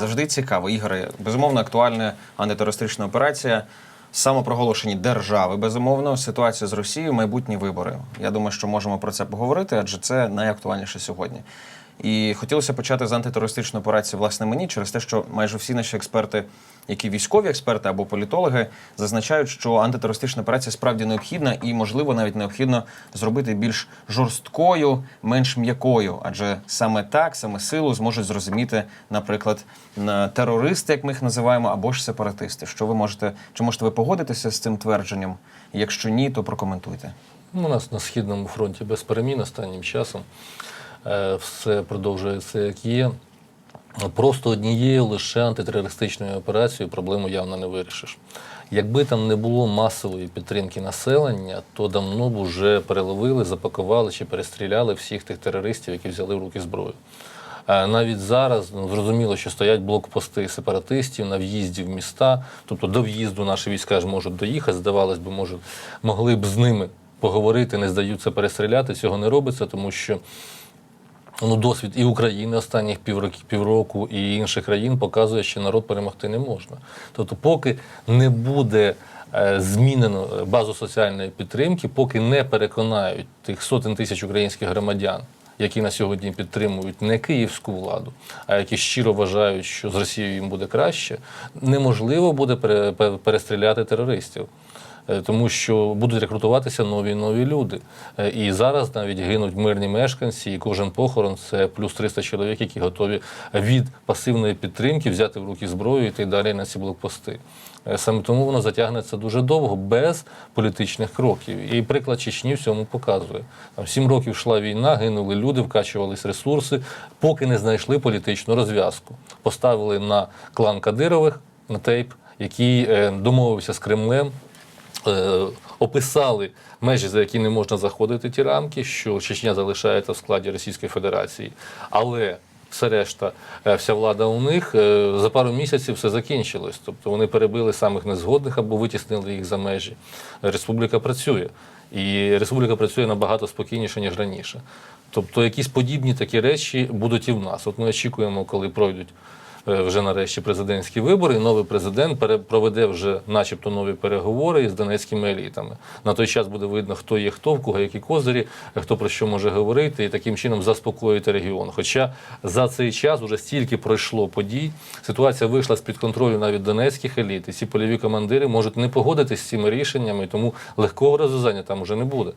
Завжди цікаво. Ігоре, безумовно, актуальна антитерористична операція. Самопроголошені держави, безумовно, ситуація з Росією, майбутні вибори. Я думаю, що можемо про це поговорити, адже це найактуальніше сьогодні. І хотілося почати з антитерористичної операції, власне, мені, через те, що майже всі наші експерти, які військові експерти або політологи, зазначають, що антитерористична операція справді необхідна і, можливо, навіть необхідно зробити більш жорсткою, менш м'якою, адже саме так, саме силу зможуть зрозуміти, наприклад, на терористи, як ми їх називаємо, або ж сепаратисти. Що ви можете, чи можете ви погодитися з цим твердженням? Якщо ні, то прокоментуйте. Ну, У нас на східному фронті без перемін останнім часом все продовжується як є. Просто однією лише антитерористичною операцією проблему явно не вирішиш. Якби там не було масової підтримки населення, то давно б вже переловили, запакували чи перестріляли всіх тих терористів, які взяли в руки зброю. Е, Навіть зараз ну, зрозуміло, що стоять блокпости сепаратистів на в'їзді в міста, тобто до в'їзду наші війська ж можуть доїхати, здавалось би, може, могли б з ними поговорити, не здаються перестріляти. Цього не робиться, тому що ну, досвід і України останніх півроку, півроку, і інших країн показує, що народ перемогти не можна. Тобто, поки не буде е, змінено базу соціальної підтримки, поки не переконають тих сотень тисяч українських громадян. Які на сьогодні підтримують не київську владу, а які щиро вважають, що з Росією їм буде краще, неможливо буде пере- пере- перестріляти терористів. Е, тому що будуть рекрутуватися нові нові люди. Е, І зараз навіть гинуть мирні мешканці, і кожен похорон це плюс 300 чоловік, які готові від пасивної підтримки взяти в руки зброю і йти далі на ці блокпости. Е, Саме тому воно затягнеться дуже довго, без політичних кроків. І приклад Чечні в цьому показує. Там сім років йшла війна, гинули люди, вкачувались ресурси, поки не знайшли політичну розв'язку. Поставили на клан Кадирових на тейп, який домовився з Кремлем е, описали межі, за які не можна заходити ті рамки, що Чечня залишається в складі Російської Федерації. Але все решта, е, вся влада у них е, за пару місяців все закінчилось. Тобто вони перебили самих незгодних або витіснили їх за межі. Республіка працює. І республіка працює набагато спокійніше, ніж раніше. Тобто якісь подібні такі речі будуть і в нас. От ми очікуємо, коли пройдуть вже нарешті президентські вибори, і новий президент проведе вже, начебто, нові переговори із донецькими елітами. На той час буде видно, хто є хто, в кого які козирі, хто про що може говорити, і таким чином заспокоїти регіон. Хоча за цей час вже стільки пройшло подій, ситуація вийшла з під контролю навіть донецьких еліт, і ці польові командири можуть не погодитись з цими рішеннями, тому легкого розв'язання там вже не буде.